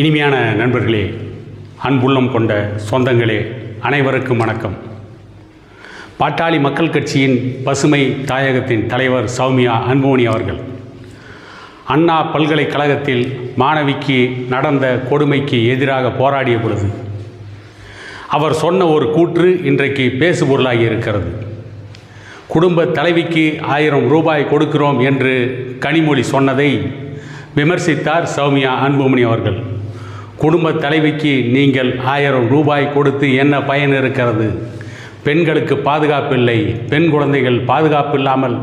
இனிமையான நண்பர்களே அன்புள்ளம் கொண்ட சொந்தங்களே அனைவருக்கும் வணக்கம். பாட்டாளி மக்கள் கட்சியின் பசுமை தாயகத்தின் தலைவர் சௌமியா அன்புமணி அவர்கள் அண்ணா பல்கலைக்கழகத்தில் மாணவிக்கு நடந்த கொடுமைக்கு எதிராக போராடிய பொழுது அவர் சொன்ன ஒரு கூற்று இன்றைக்கு பேசுபொருளாகி இருக்கிறது. குடும்ப தலைவிக்கு ஆயிரம் ரூபாய் கொடுக்கிறோம் என்று கனிமொழி சொன்னதை விமர்சித்தார் சௌமியா அன்புமணி அவர்கள். குடும்ப தலைவிக்கு நீங்கள் ஆயிரம் ரூபாய் கொடுத்து என்ன பயன் இருக்கிறது? பெண்களுக்கு பாதுகாப்பில்லை பெண் குழந்தைகள் பாதுகாப்பு இல்லாமல்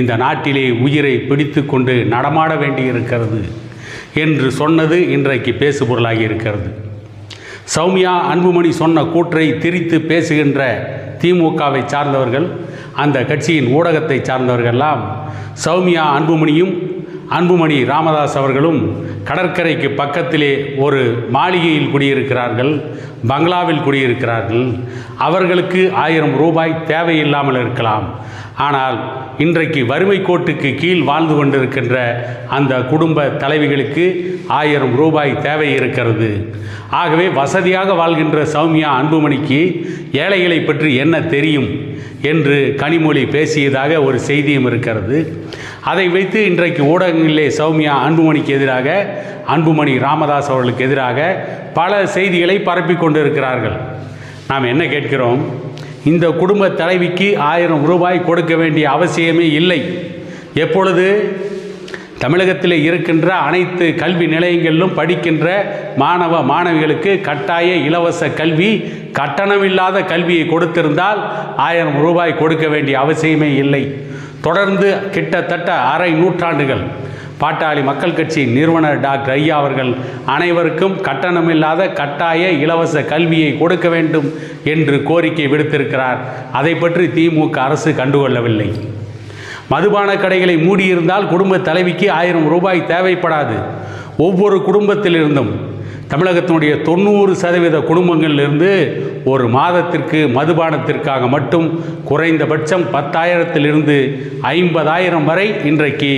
இந்த நாட்டிலே உயிரை பிடித்து கொண்டு நடமாட வேண்டியிருக்கிறது என்று சொன்னது இன்றைக்கு பேசுபொருளாகி இருக்கிறது. சௌமியா அன்புமணி சொன்ன கூற்றை திரித்து பேசுகின்ற திமுகவை சார்ந்தவர்கள் அந்த கட்சியின் ஊடகத்தை சார்ந்தவர்களெல்லாம் சௌமியா அன்புமணியும் அன்புமணி ராமதாஸ் அவர்களும் கடற்கரைக்கு பக்கத்திலே ஒரு மாளிகையில் குடியிருக்கிறார்கள் பங்களாவில் குடியிருக்கிறார்கள். அவர்களுக்கு ஆயிரம் ரூபாய் தேவையில்லாமல் இருக்கலாம். ஆனால் இன்றைக்கு வறுமை கோட்டுக்கு கீழ் வாழ்ந்து கொண்டிருக்கின்ற அந்த குடும்ப தலைவிகளுக்கு ஆயிரம் ரூபாய் தேவை இருக்கிறது. ஆகவே வசதியாக வாழ்கின்ற சௌமியா அன்புமணிக்கு ஏழைகளை பற்றி என்ன தெரியும் என்று கனிமொழி பேசியதாக ஒரு செய்தியும் இருக்கிறது. அதை வைத்து இன்றைக்கு ஊடகங்களிலே சௌமியா அன்புமணிக்கு எதிராக அன்புமணி ராமதாஸ் அவர்களுக்கு எதிராக பல செய்திகளை பரப்பி கொண்டிருக்கிறார்கள். நாம் என்ன கேட்கிறோம்? இந்த குடும்ப தலைவிக்கு ஆயிரம் ரூபாய் கொடுக்க வேண்டிய அவசியமே இல்லை. எப்பொழுது? தமிழகத்தில் இருக்கின்ற அனைத்து கல்வி நிலையங்களிலும் படிக்கின்ற மாணவ மாணவிகளுக்கு கட்டாய இலவச கல்வி கட்டணமில்லாத கல்வியை கொடுத்திருந்தால் ஆயிரம் ரூபாய் கொடுக்க வேண்டிய அவசியமே இல்லை. தொடர்ந்து கிட்டத்தட்ட அரை நூற்றாண்டுகள் பாட்டாளி மக்கள் கட்சி நிறுவனர் டாக்டர் ஐயா அவர்கள் அனைவருக்கும் கட்டணமில்லாத கட்டாய இலவச கல்வியை கொடுக்க வேண்டும் என்று கோரிக்கை விடுத்திருக்கிறார். அதை பற்றி திமுக அரசு கண்டுகொள்ளவில்லை. மதுபான கடைகளை மூடியிருந்தால் குடும்ப தலைவிக்கு ஆயிரம் ரூபாய் தேவைப்படாது. ஒவ்வொரு குடும்பத்திலிருந்தும் தமிழகத்தினுடைய தொண்ணூறு சதவீத குடும்பங்களிலிருந்து ஒரு மாதத்திற்கு மதுபானத்திற்காக மட்டும் குறைந்தபட்சம் பத்தாயிரத்திலிருந்து ஐம்பதாயிரம் வரை இன்றைக்கு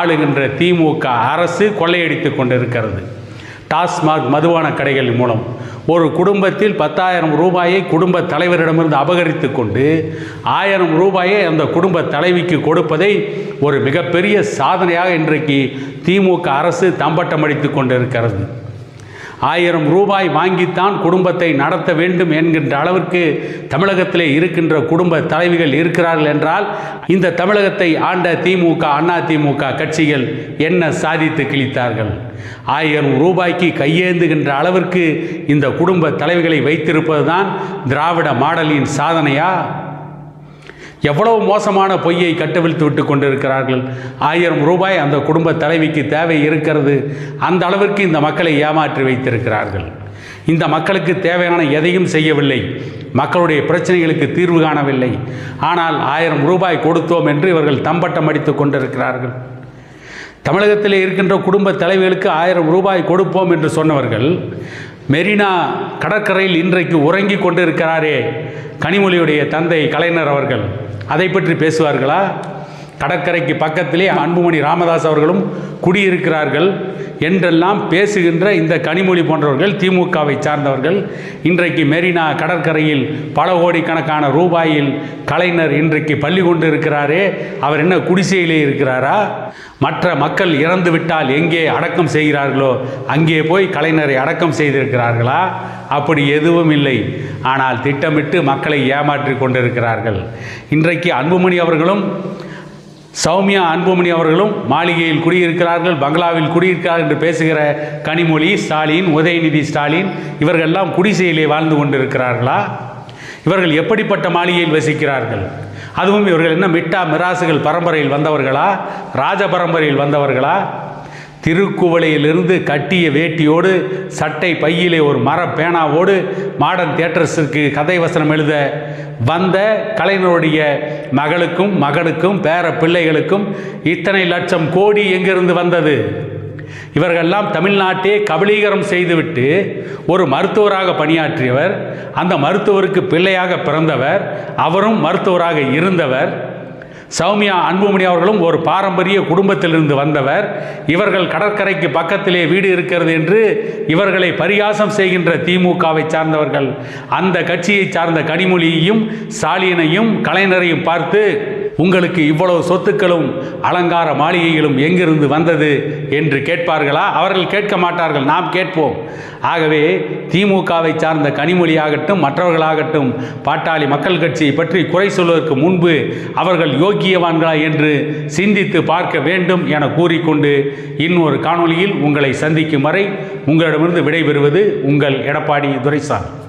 ஆளுகின்ற திமுக அரசு கொள்ளையடித்து கொண்டிருக்கிறது. டாஸ்மாக் மதுபான கடைகள் மூலம் ஒரு குடும்பத்தில் பத்தாயிரம் ரூபாயை குடும்ப தலைவரிடமிருந்து அபகரித்து கொண்டு ஆயிரம் ரூபாயை அந்த குடும்ப தலைவிக்கு கொடுப்பதை ஒரு மிகப்பெரிய சாதனையாக இன்றைக்கு திமுக அரசு தம்பட்டம் அடித்து கொண்டிருக்கிறது. ஆயிரம் ரூபாய் வாங்கித்தான் குடும்பத்தை நடத்த வேண்டும் என்கின்ற அளவிற்கு தமிழகத்திலே இருக்கின்ற குடும்ப தலைவிகள் இருக்கிறார்கள் என்றால் இந்த தமிழகத்தை ஆண்ட திமுக அண்ணா திமுக கட்சிகள் என்ன சாதித்து கிழித்தார்கள்? ஆயிரம் ரூபாய்க்கு கையேந்துகின்ற அளவிற்கு இந்த குடும்ப தலைவிகளை வைத்திருப்பதுதான் திராவிட மாடலின் சாதனையா? எவ்வளவு மோசமான பொய்யை கட்டவிழ்த்து விட்டு கொண்டிருக்கிறார்கள்? ஆயிரம் ரூபாய் அந்த குடும்ப தலைவிக்கு தேவை இருக்கிறது. அந்த அளவிற்கு இந்த மக்களை ஏமாற்றி வைத்திருக்கிறார்கள். இந்த மக்களுக்கு தேவையான எதையும் செய்யவில்லை. மக்களுடைய பிரச்சனைகளுக்கு தீர்வு காணவில்லை. ஆனால் ஆயிரம் ரூபாய் கொடுத்தோம் என்று இவர்கள் தம்பட்டம் அடித்து கொண்டிருக்கிறார்கள். தமிழகத்தில் இருக்கின்ற குடும்ப தலைவிகளுக்கு ஆயிரம் ரூபாய் கொடுப்போம் என்று சொன்னவர்கள் மெரினா கடற்கரையில் இன்றைக்கு உறங்கி கொண்டிருக்கிறாரே கனிமொழியுடைய தந்தை கலைஞர் அவர்கள். அதை பற்றி பேசுவார்களா? கடற்கரைக்கு பக்கத்திலே அன்புமணி ராமதாஸ் அவர்களும் குடியிருக்கிறார்கள். என்றெல்லாம் பேசுகின்ற இந்த கனிமொழி போன்றவர்கள் திமுகவை சார்ந்தவர்கள் இன்றைக்கு மெரினா கடற்கரையில் பல கோடிக்கணக்கான ரூபாயில் கலைஞர் இன்றைக்கு பள்ளி கொண்டு இருக்கிறாரே அவர் என்ன குடிசையிலே இருக்கிறாரா? மற்ற மக்கள் இறந்து விட்டால் எங்கே அடக்கம் செய்கிறார்களோ அங்கே போய் கலைஞரை அடக்கம் செய்திருக்கிறார்களா? அப்படி எதுவும் இல்லை. ஆனால் திட்டமிட்டு மக்களை ஏமாற்றி கொண்டிருக்கிறார்கள். இன்றைக்கு அன்புமணி அவர்களும் சௌமியா அன்புமணி அவர்களும் மாளிகையில் குடியிருக்கிறார்கள் பங்களாவில் குடியிருக்கிறார்கள் என்று பேசுகிற கனிமொழி ஸ்டாலின் உதயநிதி ஸ்டாலின் இவர்கள்லாம் குடிசையிலே வாழ்ந்து கொண்டிருக்கிறார்களா? இவர்கள் எப்படிப்பட்ட மாளிகையில் வசிக்கிறார்கள்? அதுவும் இவர்கள் என்ன மிட்டா மிராசுகள் பரம்பரையில் வந்தவர்களா? ராஜ பரம்பரையில் வந்தவர்களா? திருக்குவளையிலிருந்து கட்டிய வேட்டியோடு சட்டை பையிலே ஒரு மர பேனாவோடு மாடர்ன் தியேட்டர்ஸுக்கு கதை வசனம் எழுத வந்த கலைஞருடைய மகளுக்கும் மகனுக்கும் பேர பிள்ளைகளுக்கும் இத்தனை லட்சம் கோடி எங்கிருந்து வந்தது? இவர்கள்லாம் தமிழ்நாட்டே கபலீகரம் செய்துவிட்டு ஒரு மருத்துவராக பணியாற்றியவர். அந்த மருத்துவருக்கு பிள்ளையாக பிறந்தவர். அவரும் மருத்துவராக இருந்தவர். சௌமியா அன்புமணி அவர்களும் ஒரு பாரம்பரிய குடும்பத்திலிருந்து வந்தவர். இவர்கள் கடற்கரைக்கு பக்கத்திலே வீடு இருக்கிறது என்று இவர்களை பரிகாசம் செய்கின்ற திமுகவை சார்ந்தவர்கள். அந்த கட்சியை சார்ந்த கனிமொழியையும் ஸ்டாலினையும் கலைஞரையும் பார்த்து உங்களுக்கு இவ்வளவு சொத்துக்களும் அலங்கார மாளிகைகளும் எங்கிருந்து வந்தது என்று கேட்பார்களா? அவர்கள் கேட்க மாட்டார்கள் நாம் கேட்போம். ஆகவே திமுகவை சார்ந்த கனிமொழியாகட்டும் மற்றவர்களாகட்டும் பாட்டாளி மக்கள் கட்சியை பற்றி குறை சொல்வதற்கு முன்பு அவர்கள் யோக்கியவான்களா என்று சிந்தித்து பார்க்க வேண்டும் என கூறிக்கொண்டு இன்னொரு காணொளியில் உங்களை சந்திக்கும் வரை உங்களிடமிருந்து விடைபெறுவது உங்கள் எடப்பாடி துரைசாமி.